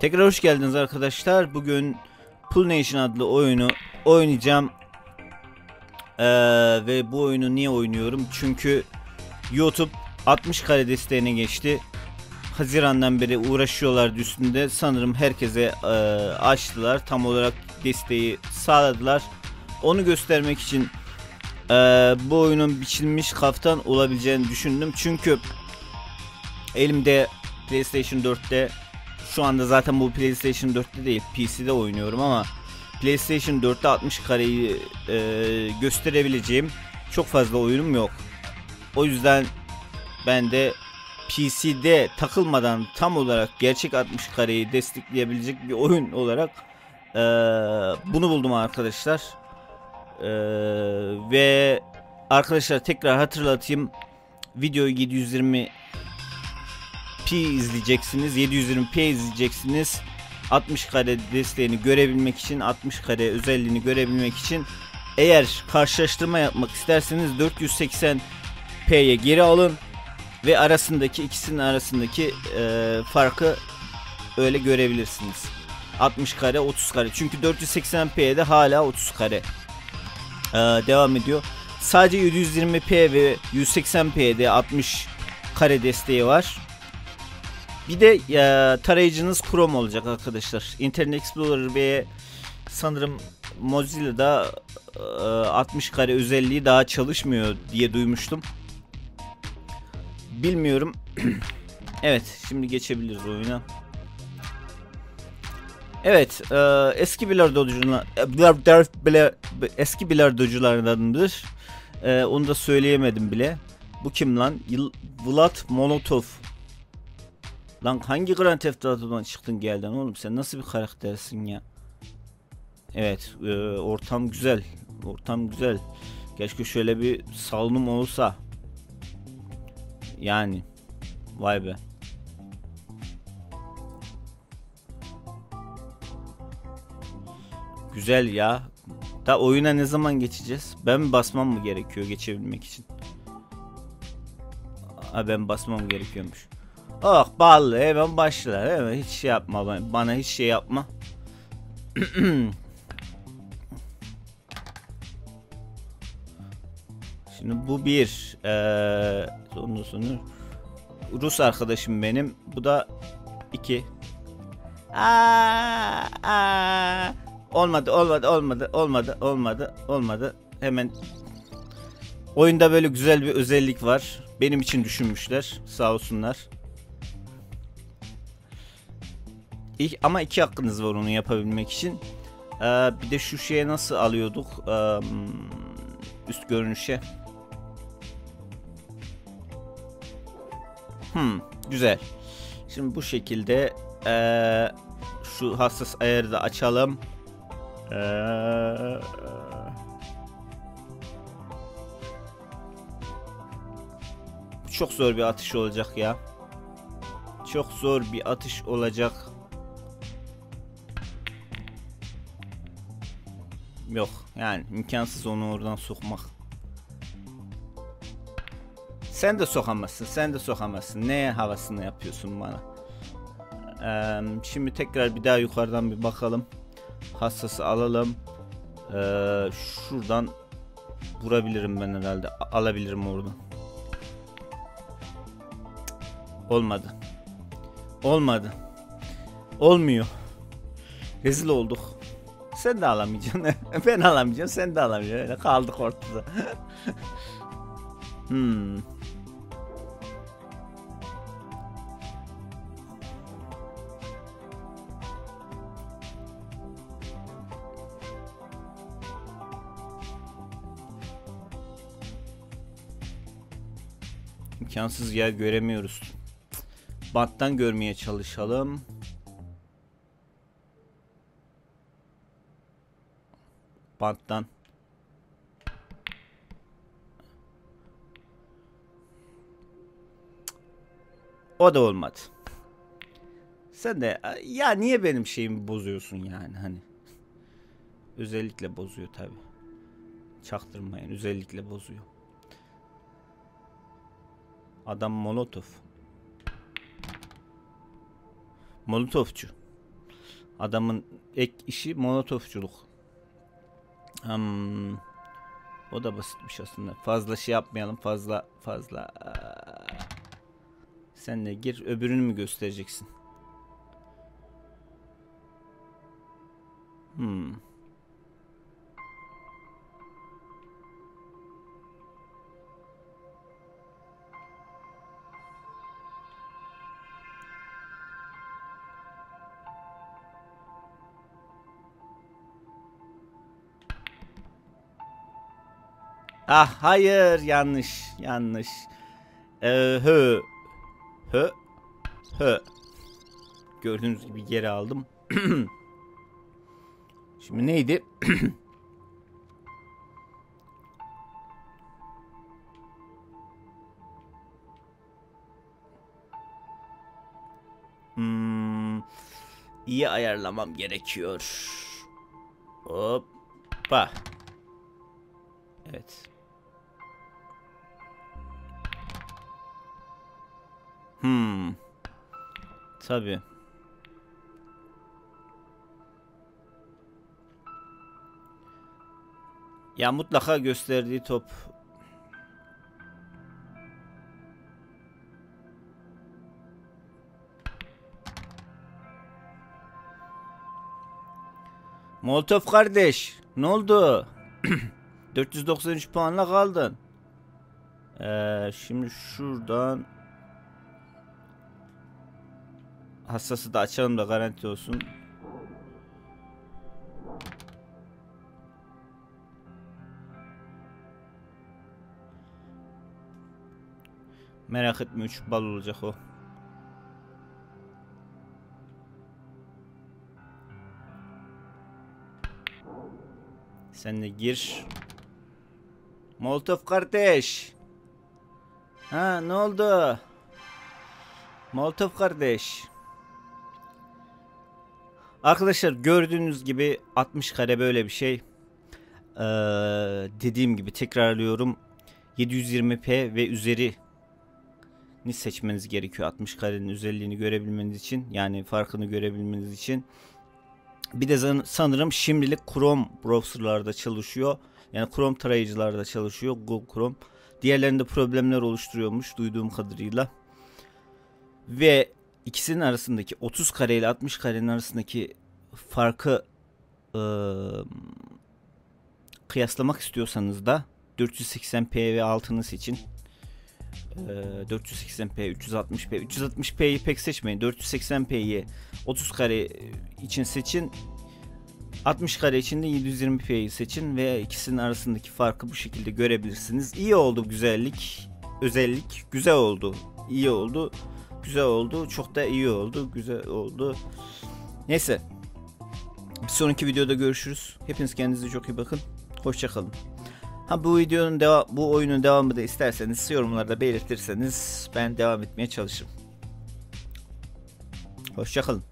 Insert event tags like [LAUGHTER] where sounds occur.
Tekrar hoş geldiniz arkadaşlar. Bugün Pool Nation adlı oyunu oynayacağım. Ee, ve bu oyunu niye oynuyorum? Çünkü YouTube 60 kare desteğine geçti. Hazirandan beri uğraşıyorlardı üstünde. Sanırım herkese e, açtılar. Tam olarak desteği sağladılar. Onu göstermek için e, bu oyunun biçilmiş kaftan olabileceğini düşündüm. Çünkü elimde PlayStation 4'te şu anda zaten bu PlayStation 4'te değil PC'de oynuyorum ama PlayStation 4'te 60 kareyi e, gösterebileceğim çok fazla oyunum yok. O yüzden ben de PC'de takılmadan tam olarak gerçek 60 kareyi destekleyebilecek bir oyun olarak e, bunu buldum arkadaşlar. E, ve arkadaşlar tekrar hatırlatayım. Videoyu 720 İzleyeceksiniz. 720p izleyeceksiniz. 60 kare desteğini görebilmek için 60 kare özelliğini görebilmek için eğer karşılaştırma yapmak isterseniz 480p'ye geri alın ve arasındaki ikisinin arasındaki e, farkı öyle görebilirsiniz. 60 kare 30 kare çünkü 480p'de hala 30 kare e, devam ediyor. Sadece 720p ve 180p'de 60 kare desteği var. Bir de e, tarayıcınız Chrome olacak arkadaşlar. Internet Explorer ve sanırım Mozilla'da e, 60 kare özelliği daha çalışmıyor diye duymuştum. Bilmiyorum. [CLEARS THROAT] evet, şimdi geçebiliriz oyuna. Evet, e, eski bilardocular bile eski bilardoculardandır. E, onu da söyleyemedim bile. Bu kim lan? Vlad Molotov. Lan hangi Grand Theft Auto'dan çıktın geldin oğlum sen nasıl bir karaktersin ya? Evet e, ortam güzel. Ortam güzel. Keşke şöyle bir salonum olsa. Yani. Vay be. Güzel ya. Da oyuna ne zaman geçeceğiz? Ben basmam mı gerekiyor geçebilmek için? Ha ben basmam gerekiyormuş. Oh ballı hemen başla hemen hiç şey yapma bana, hiç şey yapma. [CLEARS THROAT] Şimdi bu bir ee, ondan sonra Rus arkadaşım benim bu da iki. Aa, aa. Olmadı olmadı olmadı olmadı olmadı olmadı hemen Oyunda böyle güzel bir özellik var. Benim için düşünmüşler. Sağ olsunlar. Ama iki hakkınız var onu yapabilmek için. Ee, bir de şu şeye nasıl alıyorduk? Ee, üst görünüşe. Hmm, güzel. Şimdi bu şekilde ee, şu hassas ayarı da açalım. Ee, çok zor bir atış olacak ya. Çok zor bir atış olacak. Yok yani imkansız onu oradan sokmak. Sen de sokamazsın, sen de sokamazsın. Ne havasını yapıyorsun bana? Ee, şimdi tekrar bir daha yukarıdan bir bakalım. Hassası alalım. Ee, şuradan vurabilirim ben herhalde. Alabilirim oradan. Olmadı. Olmadı. Olmuyor. Rezil olduk. Sen de alamayacaksın. [LAUGHS] ben alamayacağım. Sen de alamayacaksın. Öyle kaldık ortada. [LAUGHS] hmm. İmkansız yer göremiyoruz. Banttan görmeye çalışalım. Banttan. O da olmadı. Sen de ya niye benim şeyimi bozuyorsun yani hani. Özellikle bozuyor tabi. Çaktırmayın özellikle bozuyor. Adam Molotov. Molotovçu. Adamın ek işi molotofçuluk. Hmm. O da basitmiş aslında. Fazla şey yapmayalım. Fazla fazla. Sen de gir. Öbürünü mü göstereceksin? Hmm. Ah hayır yanlış yanlış. Ee, hı hı hı. Gördüğünüz gibi geri aldım. [CLEARS THROAT] Şimdi neydi? [CLEARS THROAT] hmm, iyi ayarlamam gerekiyor. Hoppa. Evet. Hmm. Tabii. Ya mutlaka gösterdiği top Molotov kardeş ne oldu? [CLEARS THROAT] 493 puanla kaldın. Ee, şimdi şuradan hassası da açalım da garanti olsun. Merak etme 3 bal olacak o. Sen de gir. Molotov kardeş. Ha ne oldu? Molotov kardeş. Arkadaşlar gördüğünüz gibi 60 kare böyle bir şey. Ee, dediğim gibi tekrarlıyorum. 720p ve üzeri ni seçmeniz gerekiyor 60 karenin özelliğini görebilmeniz için yani farkını görebilmeniz için. Bir de sanırım şimdilik Chrome browserlarda çalışıyor. Yani Chrome tarayıcılarda çalışıyor. Google Chrome. Diğerlerinde problemler oluşturuyormuş duyduğum kadarıyla. Ve ikisinin arasındaki 30 kare ile 60 karenin arasındaki farkı e, kıyaslamak istiyorsanız da 480p ve altını seçin. E, 480p, 360p. 360p'yi pek seçmeyin. 480p'yi 30 kare için seçin. 60 kare için de 720p'yi seçin ve ikisinin arasındaki farkı bu şekilde görebilirsiniz. İyi oldu güzellik, özellik güzel oldu. İyi oldu. Güzel oldu. Çok da iyi oldu. Güzel oldu. Neyse. Bir sonraki videoda görüşürüz. Hepiniz kendinize çok iyi bakın. Hoşçakalın. Ha bu videonun devam bu oyunun devamı da isterseniz yorumlarda belirtirseniz ben devam etmeye çalışırım. Hoşçakalın.